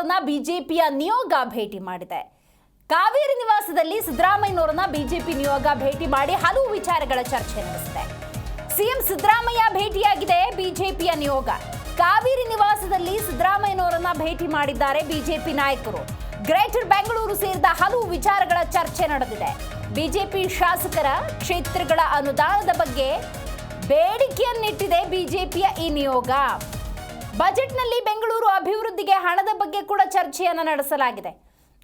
ಸಿದ್ದರಾಮಯ್ಯನವರನ್ನ ಬಿಜೆಪಿಯ ನಿಯೋಗ ಭೇಟಿ ಮಾಡಿದೆ. ಕಾವೇರಿ ನಿವಾಸದಲ್ಲಿ ಸಿದ್ದರಾಮಯ್ಯನವರನ್ನ ಬಿಜೆಪಿ ನಿಯೋಗ ಭೇಟಿ ಮಾಡಿ ಹಲವು ವಿಚಾರಗಳ ಚರ್ಚೆ ನಡೆಸಿದೆ. ಸಿಎಂ ಸಿದ್ದರಾಮಯ್ಯ ಭೇಟಿಯಾಗಿದೆ ಬಿಜೆಪಿಯ ನಿಯೋಗ. ಕಾವೇರಿ ನಿವಾಸದಲ್ಲಿ ಸಿದ್ದರಾಮಯ್ಯನವರನ್ನ ಭೇಟಿ ಮಾಡಿದ್ದಾರೆ ಬಿಜೆಪಿ ನಾಯಕರು. ಗ್ರೇಟರ್ ಬೆಂಗಳೂರು ಸೇರಿದ ಹಲವು ವಿಚಾರಗಳ ಚರ್ಚೆ ನಡೆದಿದೆ. ಬಿಜೆಪಿ ಶಾಸಕರ ಕ್ಷೇತ್ರಗಳ ಅನುದಾನದ ಬಗ್ಗೆ ಬೇಡಿಕೆಯನ್ನಿಟ್ಟಿದೆ ಬಿಜೆಪಿಯ ಈ ನಿಯೋಗ. ಬಜೆಟ್ನಲ್ಲಿ ಬೆಂಗಳೂರು ಅಭಿವೃದ್ಧಿಗೆ ಹಣದ ಬಗ್ಗೆ ಕೂಡ ಚರ್ಚೆಯನ್ನು ನಡೆಸಲಾಗಿದೆ.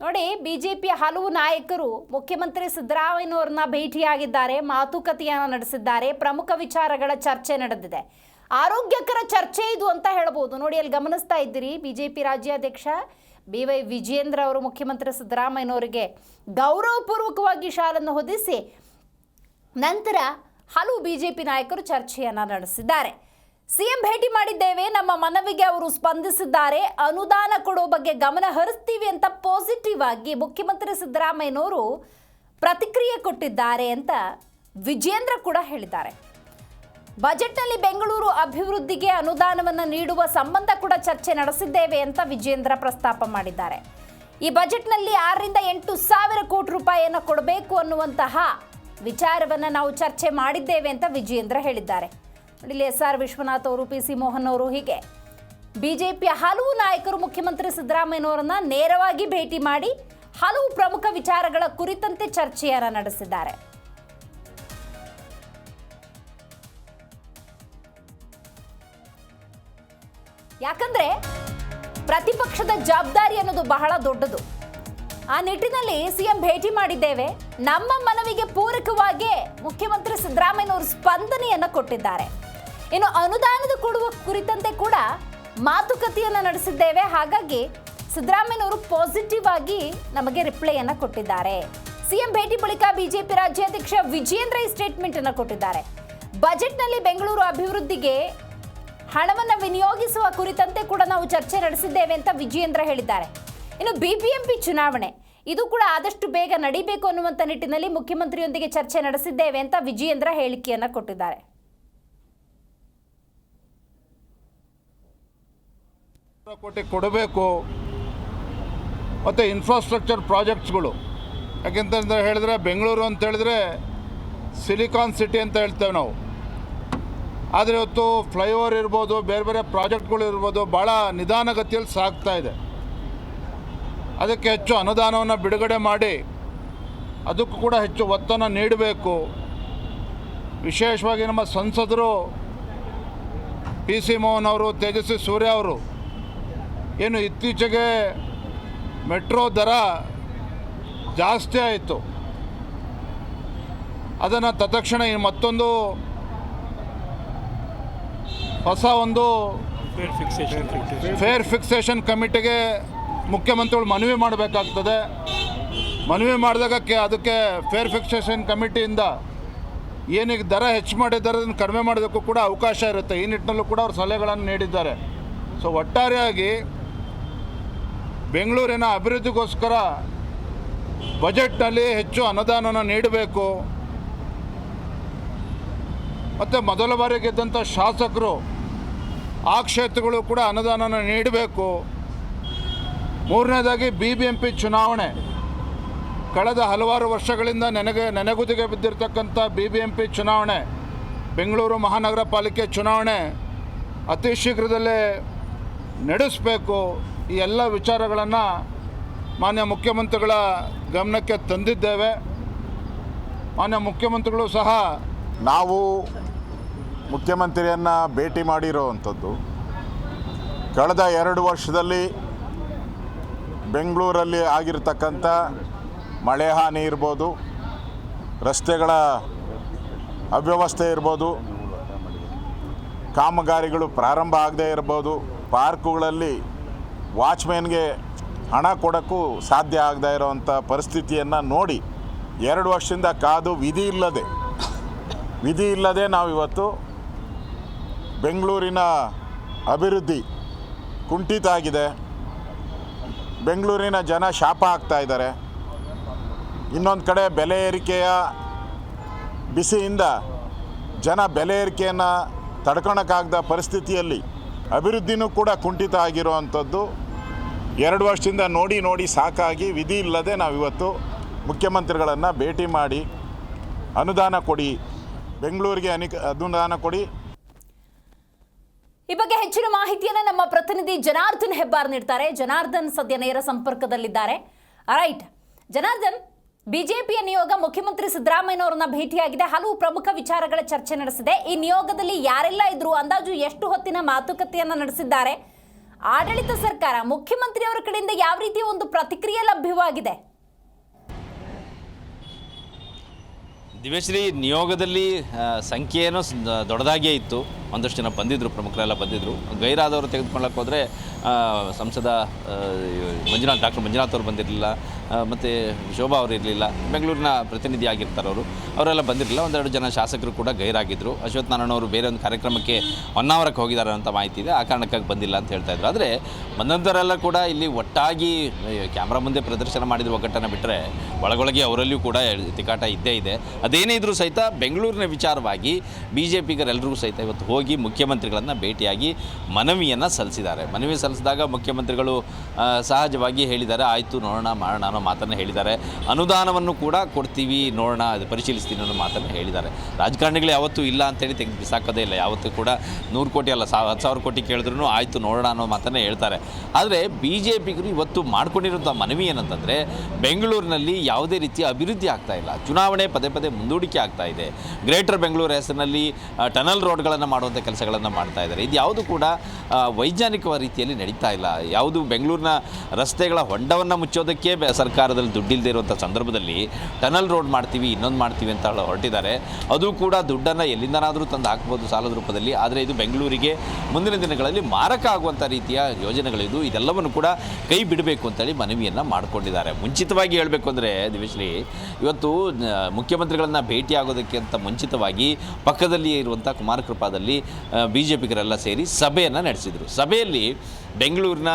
ನೋಡಿ, ಬಿಜೆಪಿಯ ಹಲವು ನಾಯಕರು ಮುಖ್ಯಮಂತ್ರಿ ಸಿದ್ದರಾಮಯ್ಯನವರನ್ನ ಭೇಟಿಯಾಗಿದ್ದಾರೆ, ಮಾತುಕತೆಯನ್ನು ನಡೆಸಿದ್ದಾರೆ, ಪ್ರಮುಖ ವಿಚಾರಗಳ ಚರ್ಚೆ ನಡೆದಿದೆ. ಆರೋಗ್ಯಕರ ಚರ್ಚೆ ಇದು ಅಂತ ಹೇಳ್ಬೋದು. ನೋಡಿ, ಅಲ್ಲಿ ಗಮನಿಸ್ತಾ ಇದ್ದೀರಿ, ಬಿಜೆಪಿ ರಾಜ್ಯಾಧ್ಯಕ್ಷ ಬಿ ವೈ ವಿಜೇಂದ್ರ ಅವರು ಮುಖ್ಯಮಂತ್ರಿ ಸಿದ್ದರಾಮಯ್ಯನವರಿಗೆ ಗೌರವಪೂರ್ವಕವಾಗಿ ಶಾಲನ್ನು ಹೊದಿಸಿ, ನಂತರ ಹಲವು ಬಿಜೆಪಿ ನಾಯಕರು ಚರ್ಚೆಯನ್ನ ನಡೆಸಿದ್ದಾರೆ. ಸಿಎಂ ಭೇಟಿ ಮಾಡಿದ್ದೇವೆ, ನಮ್ಮ ಮನವಿಗೆ ಅವರು ಸ್ಪಂದಿಸಿದ್ದಾರೆ. ಅನುದಾನ ಕೊಡೋ ಬಗ್ಗೆ ಗಮನ ಹರಿಸ್ತೀವಿ ಅಂತ ಪಾಸಿಟಿವ್ ಆಗಿ ಮುಖ್ಯಮಂತ್ರಿ ಸಿದ್ದರಾಮಯ್ಯನವರು ಪ್ರತಿಕ್ರಿಯೆ ಕೊಟ್ಟಿದ್ದಾರೆ ಅಂತ ವಿಜೇಂದ್ರ ಕೂಡ ಹೇಳಿದ್ದಾರೆ. ಬಜೆಟ್ನಲ್ಲಿ ಬೆಂಗಳೂರು ಅಭಿವೃದ್ಧಿಗೆ ಅನುದಾನವನ್ನು ನೀಡುವ ಸಂಬಂಧ ಕೂಡ ಚರ್ಚೆ ನಡೆಸಿದ್ದೇವೆ ಅಂತ ವಿಜೇಂದ್ರ ಪ್ರಸ್ತಾಪ ಮಾಡಿದ್ದಾರೆ. ಈ ಬಜೆಟ್ನಲ್ಲಿ ಆರರಿಂದ ಎಂಟು ಸಾವಿರ ಕೋಟಿ ರೂಪಾಯಿಯನ್ನು ಕೊಡಬೇಕು ಅನ್ನುವಂತಹ ವಿಚಾರವನ್ನು ನಾವು ಚರ್ಚೆ ಮಾಡಿದ್ದೇವೆ ಅಂತ ವಿಜೇಂದ್ರ ಹೇಳಿದ್ದಾರೆ. ಇಲ್ಲಿ ಎಸ್ ಆರ್ ವಿಶ್ವನಾಥ್ ಅವರು, ಪಿ ಸಿ ಮೋಹನ್ ಅವರು ಹೀಗೆ. ಬಿಜೆಪಿಯ ಹಲವು ನಾಯಕರು, ಮುಖ್ಯಮಂತ್ರಿ ಸಿದ್ದರಾಮಯ್ಯನವರನ್ನ ನೇರವಾಗಿ ಭೇಟಿ ಮಾಡಿ ಹಲವು ಪ್ರಮುಖ ವಿಚಾರಗಳ ಕುರಿತಂತೆ ಚರ್ಚೆಯನ್ನು ನಡೆಸಿದ್ದಾರೆ. ಯಾಕಂದ್ರೆ ಪ್ರತಿಪಕ್ಷದ ಜವಾಬ್ದಾರಿ ಅನ್ನೋದು ಬಹಳ ದೊಡ್ಡದು. ಆ ನಿಟ್ಟಿನಲ್ಲಿ ಸಿಎಂ ಭೇಟಿ ಮಾಡಿದ್ದೇವೆ. ನಮ್ಮ ಮನವಿಗೆ ಪೂರಕವಾಗಿ ಮುಖ್ಯಮಂತ್ರಿ ಸಿದ್ದರಾಮಯ್ಯನವರು ಸ್ಪಂದನೆಯನ್ನು ಕೊಟ್ಟಿದ್ದಾರೆ. ಇನ್ನು ಅನುದಾನದ ಕೊಡುವ ಕುರಿತಂತೆ ಕೂಡ ಮಾತುಕತೆಯನ್ನು ನಡೆಸಿದ್ದೇವೆ. ಹಾಗಾಗಿ ಸಿದ್ದರಾಮಯ್ಯನವರು ಪಾಸಿಟಿವ್ ಆಗಿ ನಮಗೆ ರಿಪ್ಲೈಯನ್ನು ಕೊಟ್ಟಿದ್ದಾರೆ. ಸಿಎಂ ಭೇಟಿ ಬಳಿಕ ಬಿಜೆಪಿ ರಾಜ್ಯಾಧ್ಯಕ್ಷ ವಿಜೇಂದ್ರ ಈ ಸ್ಟೇಟ್ಮೆಂಟ್ ಅನ್ನು ಕೊಟ್ಟಿದ್ದಾರೆ. ಬಜೆಟ್ನಲ್ಲಿ ಬೆಂಗಳೂರು ಅಭಿವೃದ್ಧಿಗೆ ಹಣವನ್ನು ವಿನಿಯೋಗಿಸುವ ಕುರಿತಂತೆ ಕೂಡ ನಾವು ಚರ್ಚೆ ನಡೆಸಿದ್ದೇವೆ ಅಂತ ವಿಜಯೇಂದ್ರ ಹೇಳಿದ್ದಾರೆ. ಇನ್ನು ಬಿಬಿಎಂಪಿ ಚುನಾವಣೆ, ಇದು ಕೂಡ ಆದಷ್ಟು ಬೇಗ ನಡೀಬೇಕು ಅನ್ನುವಂಥ ನಿಟ್ಟಿನಲ್ಲಿ ಮುಖ್ಯಮಂತ್ರಿಯೊಂದಿಗೆ ಚರ್ಚೆ ನಡೆಸಿದ್ದೇವೆ ಅಂತ ವಿಜಯೇಂದ್ರ ಹೇಳಿಕೆಯನ್ನು ಕೊಟ್ಟಿದ್ದಾರೆ. ಕೋಟಿ ಕೊಡಬೇಕು. ಮತ್ತು ಇನ್ಫ್ರಾಸ್ಟ್ರಕ್ಚರ್ ಪ್ರಾಜೆಕ್ಟ್ಸ್ಗಳು ಯಾಕೆಂತಂದ್ರೆ ಹೇಳಿದ್ರೆ ಬೆಂಗಳೂರು ಅಂತ ಹೇಳಿದ್ರೆ ಸಿಲಿಕಾನ್ ಸಿಟಿ ಅಂತ ಹೇಳ್ತೇವೆ ನಾವು. ಆದರೆ ಇವತ್ತು ಫ್ಲೈಓವರ್ ಇರ್ಬೋದು, ಬೇರೆ ಬೇರೆ ಪ್ರಾಜೆಕ್ಟ್ಗಳು ಇರ್ಬೋದು ಭಾಳ ನಿಧಾನಗತಿಯಲ್ಲಿ ಸಾಗ್ತಾ ಇದೆ. ಅದಕ್ಕೆ ಹೆಚ್ಚು ಅನುದಾನವನ್ನು ಬಿಡುಗಡೆ ಮಾಡಿ, ಅದಕ್ಕೂ ಕೂಡ ಹೆಚ್ಚು ಒತ್ತನ್ನು ನೀಡಬೇಕು. ವಿಶೇಷವಾಗಿ ನಮ್ಮ ಸಂಸದರು ಪಿ ಸಿ ಮೋಹನ್ ಅವರು, ತೇಜಸ್ವಿ ಸೂರ್ಯ ಅವರು ಏನು ಇತ್ತೀಚೆಗೆ ಮೆಟ್ರೋ ದರ ಜಾಸ್ತಿ ಆಯಿತು. ಅದನ್ನು ತತ್ಕ್ಷಣ ಈ ಮತ್ತೊಂದು ಹೊಸ ಒಂದು ಫೇರ್ ಫಿಕ್ಸೇಷನ್ ಕಮಿಟಿಗೆ ಮುಖ್ಯಮಂತ್ರಿಗಳು ಮನವಿ ಮಾಡಬೇಕಾಗ್ತದೆ. ಮನವಿ ಮಾಡಿದಾಗ ಕೆ ಅದಕ್ಕೆ ಫೇರ್ ಫಿಕ್ಸೇಷನ್ ಕಮಿಟಿಯಿಂದ ಏನೀಗ ದರ ಹೆಚ್ಚು ಮಾಡಿದ್ದಾರೆ ಅದನ್ನು ಕಡಿಮೆ ಮಾಡೋದಕ್ಕೂ ಕೂಡ ಅವಕಾಶ ಇರುತ್ತೆ. ಈ ನಿಟ್ಟಿನಲ್ಲೂ ಕೂಡ ಅವರು ಸಲಹೆಗಳನ್ನು ನೀಡಿದ್ದಾರೆ. ಸೊ ಒಟ್ಟಾರೆಯಾಗಿ ಬೆಂಗಳೂರಿನ ಅಭಿವೃದ್ಧಿಗೋಸ್ಕರ ಬಜೆಟ್ನಲ್ಲಿ ಹೆಚ್ಚು ಅನುದಾನನ ನೀಡಬೇಕು. ಮತ್ತು ಮೊದಲ ಬಾರಿ ಗೆದ್ದಂಥ ಶಾಸಕರು ಆ ಕ್ಷೇತ್ರಗಳು ಕೂಡ ಅನುದಾನನ ನೀಡಬೇಕು. ಮೂರನೇದಾಗಿ ಬಿ ಬಿ ಎಂ ಪಿ ಚುನಾವಣೆ. ಕಳೆದ ಹಲವಾರು ವರ್ಷಗಳಿಂದ ನೆನಗೆ ನೆನೆಗುದಿಗೆ ಬಿದ್ದಿರತಕ್ಕಂಥ ಬಿ ಬಿ ಎಂ ಪಿ ಚುನಾವಣೆ, ಬೆಂಗಳೂರು ಮಹಾನಗರ ಪಾಲಿಕೆ ಚುನಾವಣೆ ಅತಿ ಶೀಘ್ರದಲ್ಲೇ ನಡೆಸಬೇಕು. ಈ ಎಲ್ಲ ವಿಚಾರಗಳನ್ನು ಮಾನ್ಯ ಮುಖ್ಯಮಂತ್ರಿಗಳ ಗಮನಕ್ಕೆ ತಂದಿದ್ದೇವೆ. ಮಾನ್ಯ ಮುಖ್ಯಮಂತ್ರಿಗಳು ಸಹ ನಾವು ಮುಖ್ಯಮಂತ್ರಿಯನ್ನು ಭೇಟಿ ಮಾಡಿರೋವಂಥದ್ದು. ಕಳೆದ ಎರಡು ವರ್ಷದಲ್ಲಿ ಬೆಂಗಳೂರಲ್ಲಿ ಆಗಿರ್ತಕ್ಕಂಥ ಮಳೆ ಹಾನಿ ಇರ್ಬೋದು, ರಸ್ತೆಗಳ ಅವ್ಯವಸ್ಥೆ ಇರ್ಬೋದು, ಕಾಮಗಾರಿಗಳು ಪ್ರಾರಂಭ ಆಗದೇ ಇರ್ಬೋದು, ಪಾರ್ಕುಗಳಲ್ಲಿ ವಾಚ್ಮ್ಯಾನ್ಗೆ ಹಣ ಕೊಡೋಕ್ಕೂ ಸಾಧ್ಯ ಆಗದೇ ಇರೋವಂಥ ಪರಿಸ್ಥಿತಿಯನ್ನು ನೋಡಿ ಎರಡು ವರ್ಷದಿಂದ ಕಾದು ವಿಧಿ ಇಲ್ಲದೆ ವಿಧಿ ಇಲ್ಲದೆ ನಾವು ಇವತ್ತು ಬೆಂಗಳೂರಿನ ಅಭಿವೃದ್ಧಿ ಕುಂಠಿತ ಆಗಿದೆ. ಬೆಂಗಳೂರಿನ ಜನ ಶಾಪ ಆಗ್ತಾ ಇದ್ದಾರೆ. ಇನ್ನೊಂದು ಕಡೆ ಬೆಲೆ ಏರಿಕೆಯ ಬಿಸಿಯಿಂದ ಜನ ಬೆಲೆ ಏರಿಕೆಯನ್ನು ತಡ್ಕೊಳಕ್ಕಾಗದ ಪರಿಸ್ಥಿತಿಯಲ್ಲಿ ಅಭಿವೃದ್ಧಿನೂ ಕೂಡ ಕುಂಠಿತ ಆಗಿರುವಂಥದ್ದು ಎರಡು ವರ್ಷದಿಂದ ನೋಡಿ ನೋಡಿ ಸಾಕಾಗಿ ವಿಧಿ ಇಲ್ಲದೆ ನಾವು ಇವತ್ತು ಮುಖ್ಯಮಂತ್ರಿಗಳನ್ನು ಭೇಟಿ ಮಾಡಿ ಅನುದಾನ ಕೊಡಿ, ಬೆಂಗಳೂರಿಗೆ ಅನಿಕ ಅನುದಾನ ಕೊಡಿ. ಈ ಬಗ್ಗೆ ಹೆಚ್ಚಿನ ಮಾಹಿತಿಯನ್ನು ನಮ್ಮ ಪ್ರತಿನಿಧಿ ಜನಾರ್ದನ್ ಹೆಬ್ಬಾರ್ ನೀಡ್ತಾರೆ. ಜನಾರ್ದನ್ ಸದ್ಯ ನೇರ ಸಂಪರ್ಕದಲ್ಲಿದ್ದಾರೆ. ರೈಟ್ ಜನಾರ್ದನ್, ಬಿಜೆಪಿಯ ನಿಯೋಗ ಮುಖ್ಯಮಂತ್ರಿ ಸಿದ್ದರಾಮಯ್ಯನವರನ್ನ ಭೇಟಿಯಾಗಿದೆ. ಹಲವು ಪ್ರಮುಖ ವಿಚಾರಗಳ ಚರ್ಚೆ ನಡೆಸಿದೆ. ಈ ನಿಯೋಗದಲ್ಲಿ ಯಾರೆಲ್ಲ ಇದ್ರು, ಅಂದಾಜು ಎಷ್ಟು ಹೊತ್ತಿನ ಮಾತುಕತೆಯನ್ನ ನಡೆಸಿದ್ದಾರೆ? ಆಡಳಿತ ಸರ್ಕಾರ ಮುಖ್ಯಮಂತ್ರಿಯವರ ಕಡೆಯಿಂದ ಯಾವ ರೀತಿಯ ಒಂದು ಪ್ರತಿಕ್ರಿಯೆ ಲಭ್ಯವಾಗಿದೆ? ದಿವ್ಯಶ್ರೀ, ನಿಯೋಗದಲ್ಲಿ ಸಂಖ್ಯೆಯೇನೋ ಸಂಖ್ಯೆ ಏನೋ ಸ್- ದೊಡ್ಡದಾಗೇ ಇತ್ತು. ಒಂದಷ್ಟು ಜನ ಬಂದಿದ್ದರು ಪ್ರಮುಖರೆಲ್ಲ ಬಂದಿದ್ದರು ಗೈರಾದವರು ತೆಗೆದುಕೊಳ್ಳಕ್ಕೆ ಹೋದರೆ ಸಂಸದ ಮಂಜುನಾಥ್, ಡಾಕ್ಟರ್ ಮಂಜುನಾಥ್ ಅವರು ಬಂದಿರಲಿಲ್ಲ. ಮತ್ತು ಶೋಭಾ ಅವರು ಇರಲಿಲ್ಲ. ಬೆಂಗಳೂರಿನ ಪ್ರತಿನಿಧಿ ಆಗಿರ್ತಾರೆ ಅವರು. ಅವರೆಲ್ಲ ಬಂದಿರಲಿಲ್ಲ. ಒಂದೆರಡು ಜನ ಶಾಸಕರು ಕೂಡ ಗೈರಾಗಿದ್ದರು ಅಶ್ವಥ್ ನಾರಾಯಣ ಅವರು ಬೇರೆ ಒಂದು ಕಾರ್ಯಕ್ರಮಕ್ಕೆ ಹೊನ್ನಾವರಕ್ಕೆ ಹೋಗಿದ್ದಾರೆ ಅಂತ ಮಾಹಿತಿ ಇದೆ. ಆ ಕಾರಣಕ್ಕಾಗಿ ಬಂದಿಲ್ಲ ಅಂತ ಹೇಳ್ತಾ ಇದ್ರು. ಆದರೆ ಬಂದಂಥವರೆಲ್ಲ ಕೂಡ ಇಲ್ಲಿ ಒಟ್ಟಾಗಿ ಕ್ಯಾಮ್ರಾ ಮುಂದೆ ಪ್ರದರ್ಶನ ಮಾಡಿದ ಒಗ್ಗಟ್ಟನ್ನು ಬಿಟ್ಟರೆ ಒಳಗೊಳಗೆ ಅವರಲ್ಲಿಯೂ ಕೂಡ ತಿಕಾಟ ಇದ್ದೇ ಇದೆ. ಅದೇನೇ ಇದ್ರೂ ಸಹಿತ ಬೆಂಗಳೂರಿನ ವಿಚಾರವಾಗಿ ಬಿ ಜೆ ಪಿಗರೆಲ್ಲರಿಗೂ ಸಹಿತ ಇವತ್ತು ಹೋಗಿ ಮುಖ್ಯಮಂತ್ರಿಗಳನ್ನು ಭೇಟಿಯಾಗಿ ಮನವಿಯನ್ನು ಸಲ್ಲಿಸಿದ್ದಾರೆ. ಮನವಿ ಸಲ್ಲಿಸಿದಾಗ ಮುಖ್ಯಮಂತ್ರಿಗಳು ಸಹಜವಾಗಿ ಹೇಳಿದ್ದಾರೆ, ಆಯಿತು ನೋಡೋಣ, ಮಾಡೋಣ ಅನ್ನೋ ಮಾತನ್ನು ಹೇಳಿದ್ದಾರೆ. ಅನುದಾನವನ್ನು ಕೂಡ ಕೊಡ್ತೀವಿ, ನೋಡೋಣ, ಅದು ಪರಿಶೀಲಿಸ್ತೀನಿ ಅನ್ನೋ ಮಾತನ್ನು ಹೇಳಿದ್ದಾರೆ. ರಾಜಕಾರಣಿಗಳು ಯಾವತ್ತೂ ಇಲ್ಲ ಅಂತೇಳಿ ತೆಗೆದು ಬಿಸಾಕೋದೇ ಇಲ್ಲ. ಯಾವತ್ತೂ ಕೂಡ ನೂರು ಕೋಟಿ ಅಲ್ಲ, ಸಾ, ಹತ್ತು ಸಾವಿರ ಕೋಟಿ ಕೇಳಿದ್ರು ಆಯಿತು ನೋಡೋಣ ಅನ್ನೋ ಮಾತನ್ನು ಹೇಳ್ತಾರೆ. ಆದರೆ ಬಿ ಜೆ ಇವತ್ತು ಮಾಡ್ಕೊಂಡಿರುವಂಥ ಮನವಿ ಏನಂತಂದರೆ, ಬೆಂಗಳೂರಿನಲ್ಲಿ ಯಾವುದೇ ರೀತಿಯ ಅಭಿವೃದ್ಧಿ ಆಗ್ತಾ ಇಲ್ಲ. ಚುನಾವಣೆ ಪದೇ ಪದೇ ಮುಂದೂಡಿಕೆ ಆಗ್ತಾ ಇದೆ. ಗ್ರೇಟರ್ ಬೆಂಗಳೂರು ಹೆಸರಿನಲ್ಲಿ ಟನಲ್ ರೋಡ್ಗಳನ್ನು ಮಾಡುವಂಥ ಕೆಲಸಗಳನ್ನು ಮಾಡ್ತಾ ಇದ್ದಾರೆ. ಇದು ಯಾವುದು ಕೂಡ ವೈಜ್ಞಾನಿಕ ರೀತಿಯಲ್ಲಿ ನಡೀತಾ ಇಲ್ಲ. ಯಾವುದು ಬೆಂಗಳೂರಿನ ರಸ್ತೆಗಳ ಹೊಂಡವನ್ನು ಮುಚ್ಚೋದಕ್ಕೆ ಸರ್ಕಾರದಲ್ಲಿ ದುಡ್ಡಿಲ್ಲದೆ ಇರುವಂಥ ಸಂದರ್ಭದಲ್ಲಿ ಟನಲ್ ರೋಡ್ ಮಾಡ್ತೀವಿ, ಇನ್ನೊಂದು ಮಾಡ್ತೀವಿ ಅಂತ ಹೊರಟಿದ್ದಾರೆ. ಅದು ಕೂಡ ದುಡ್ಡನ್ನು ಎಲ್ಲಿಂದನಾದರೂ ತಂದು ಹಾಕ್ಬೋದು ಸಾಲದ ರೂಪದಲ್ಲಿ. ಆದರೆ ಇದು ಬೆಂಗಳೂರಿಗೆ ಮುಂದಿನ ದಿನಗಳಲ್ಲಿ ಮಾರಕ ಆಗುವಂಥ ರೀತಿಯ ಯೋಜನೆಗಳಿದು ಇದೆಲ್ಲವನ್ನು ಕೂಡ ಕೈ ಬಿಡಬೇಕು ಅಂತೇಳಿ ಮನವಿಯನ್ನು ಮಾಡಿಕೊಂಡಿದ್ದಾರೆ. ಮುಂಚಿತವಾಗಿ ಹೇಳಬೇಕು ಅಂದರೆ ದಿವೇಶ್ರೀ ಇವತ್ತು ಭೇಟಿ ಆಗೋದಕ್ಕೆ ಭೇಟಿಯಾಗೋದಕ್ಕಿಂತ ಮುಂಚಿತವಾಗಿ ಪಕ್ಕದಲ್ಲಿಯೇ ಇರುವಂಥ ಕುಮಾರ ಕೃಪಾದಲ್ಲಿ ಬಿ ಜೆ ಪಿಗರೆಲ್ಲ ಸೇರಿ ಸಭೆಯನ್ನು ನಡೆಸಿದರು. ಸಭೆಯಲ್ಲಿ ಬೆಂಗಳೂರಿನ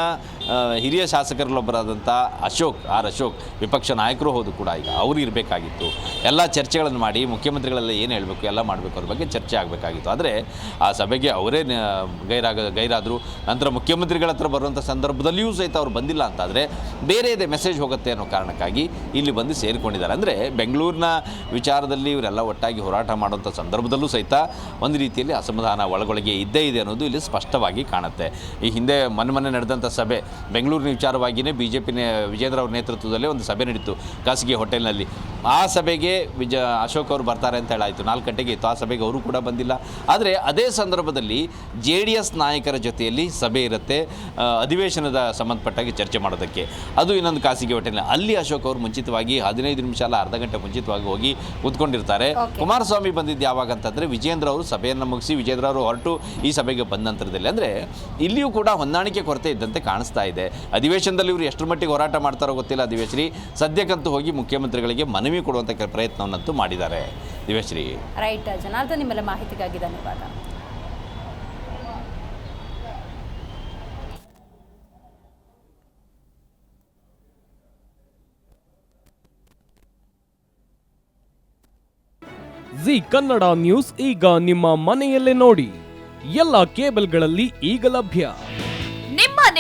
ಹಿರಿಯ ಶಾಸಕರಲ್ಲೊಬ್ಬರಾದಂಥ ಅಶೋಕ್, ಆರ್ ಅಶೋಕ್, ವಿಪಕ್ಷ ನಾಯಕರು ಹೌದು ಕೂಡ ಈಗ. ಅವರು ಇರಬೇಕಾಗಿತ್ತು. ಎಲ್ಲ ಚರ್ಚೆಗಳನ್ನು ಮಾಡಿ ಮುಖ್ಯಮಂತ್ರಿಗಳೆಲ್ಲ ಏನು ಹೇಳಬೇಕು, ಎಲ್ಲ ಮಾಡಬೇಕು, ಅದ್ರ ಬಗ್ಗೆ ಚರ್ಚೆ ಆಗಬೇಕಾಗಿತ್ತು. ಆದರೆ ಆ ಸಭೆಗೆ ಅವರೇ ಗೈರಾಗ, ಗೈರಾದರು. ನಂತರ ಮುಖ್ಯಮಂತ್ರಿಗಳ ಹತ್ರ ಬರುವಂಥ ಸಂದರ್ಭದಲ್ಲಿಯೂ ಸಹಿತ ಅವರು ಬಂದಿಲ್ಲ ಅಂತಾದರೆ ಬೇರೆ ಇದೆ ಮೆಸೇಜ್ ಹೋಗುತ್ತೆ ಅನ್ನೋ ಕಾರಣಕ್ಕಾಗಿ ಇಲ್ಲಿ ಬಂದು ಸೇರಿಕೊಂಡಿದ್ದಾರೆ. ಅಂದರೆ ಬೆಂಗಳೂರಿನ ವಿಚಾರದಲ್ಲಿ ಇವರೆಲ್ಲ ಒಟ್ಟಾಗಿ ಹೋರಾಟ ಮಾಡುವಂಥ ಸಂದರ್ಭದಲ್ಲೂ ಸಹಿತ ಒಂದು ರೀತಿಯಲ್ಲಿ ಅಸಮಾಧಾನ, ಒಳಗೊಳಗೆ ಇದ್ದೇ ಇದೆ ಅನ್ನೋದು ಇಲ್ಲಿ ಸ್ಪಷ್ಟವಾಗಿ ಕಾಣುತ್ತೆ. ಈ ಹಿಂದೆ ಮೊನ್ನೆ ಮೊನ್ನೆ ನಡೆದಂಥ ಸಭೆ ಬೆಂಗಳೂರಿನ ವಿಚಾರವಾಗಿಯೇ ಬಿ ಜೆ ಪಿ ವಿಜೇಂದ್ರ ಅವ್ರ ನೇತೃತ್ವದಲ್ಲಿ ಒಂದು ಸಭೆ ನಡೀತು ಖಾಸಗಿ ಹೋಟೆಲ್ನಲ್ಲಿ. ಆ ಸಭೆಗೆ ವಿಜ ಅಶೋಕ್ ಅವರು ಬರ್ತಾರೆ ಅಂತ ಹೇಳಾಯಿತು. ನಾಲ್ಕು ಗಂಟೆಗೆ ಇತ್ತು. ಆ ಸಭೆಗೆ ಅವರು ಕೂಡ ಬಂದಿಲ್ಲ. ಆದರೆ ಅದೇ ಸಂದರ್ಭದಲ್ಲಿ ಜೆ ಡಿ ಎಸ್ ನಾಯಕರ ಜೊತೆಯಲ್ಲಿ ಸಭೆ ಇರುತ್ತೆ. ಅಧಿವೇಶನದ ಸಂಬಂಧಪಟ್ಟಾಗಿ ಚರ್ಚೆ ಮಾಡೋದಕ್ಕೆ. ಅದು ಇನ್ನೊಂದು ಖಾಸಗಿ ಹೋಟೆಲ್ನ ಅಲ್ಲಿ ಅಶೋಕ್ ಅವರು ಮುಂಚಿತವಾಗಿ ಹದಿನೈದು ನಿಮಿಷ ಅಲ್ಲ ಅರ್ಧ ಗಂಟೆ ಮುಂಚಿತವಾಗಿ ಹೋಗಿ ಕೂತ್ಕೊಂಡಿರ್ತಾರೆ. ಕುಮಾರಸ್ವಾಮಿ ಬಂದಿದ್ದು ಯಾವಾಗ ಅಂತಂದರೆ ವಿಜೇಂದ್ರ ಅವರು ಸಭೆಯನ್ನು ಮುಗಿಸಿ ವಿಜೇಂದ್ರ ಅವರು ಹೊರಟು ಈ ಸಭೆಗೆ ಬಂದ ನಂತರದಲ್ಲಿ. ಅಂದರೆ ಇಲ್ಲಿಯೂ ಕೂಡ ಹೊಂದಾಣಿಕೆ ಕೊರತೆ ಇದ್ದಂತೆ ಕಾಣಿಸ್ತಾ ಇದೆ. ಅಧಿವೇಶನದಲ್ಲಿ ಇವರು ಎಷ್ಟರ ಮಟ್ಟಿಗೆ ಹೋರಾಟ ಮಾಡ್ತಾರೋ ಗೊತ್ತಿಲ್ಲ ದಿವೇಶ್ರೀ ಸದ್ಯಕ್ಕಂತೂ ಹೋಗಿ ಮುಖ್ಯಮಂತ್ರಿಗಳಿಗೆ ಮನವಿ ಕೊಡುವಂಥ ಕೆ- ಪ್ರಯತ್ನವನ್ನಂತೂ ಮಾಡಿದ್ದಾರೆ. ದಿವೇಶ್ರೀ ರೈಟ್ ಜನಾರ್ದನ್ ನಿಮ್ಮೆಲ್ಲ ಮಾಹಿತಿಗಾಗಿ ಧನ್ಯವಾದ. ಜಿ ಕನ್ನಡ ನ್ಯೂಸ್ ಈಗ ನಿಮ್ಮ ಮನೆಯಲ್ಲೇ ನೋಡಿ. ಎಲ್ಲ ಕೇಬಲ್ಗಳಲ್ಲಿ ಈಗ ಲಭ್ಯ.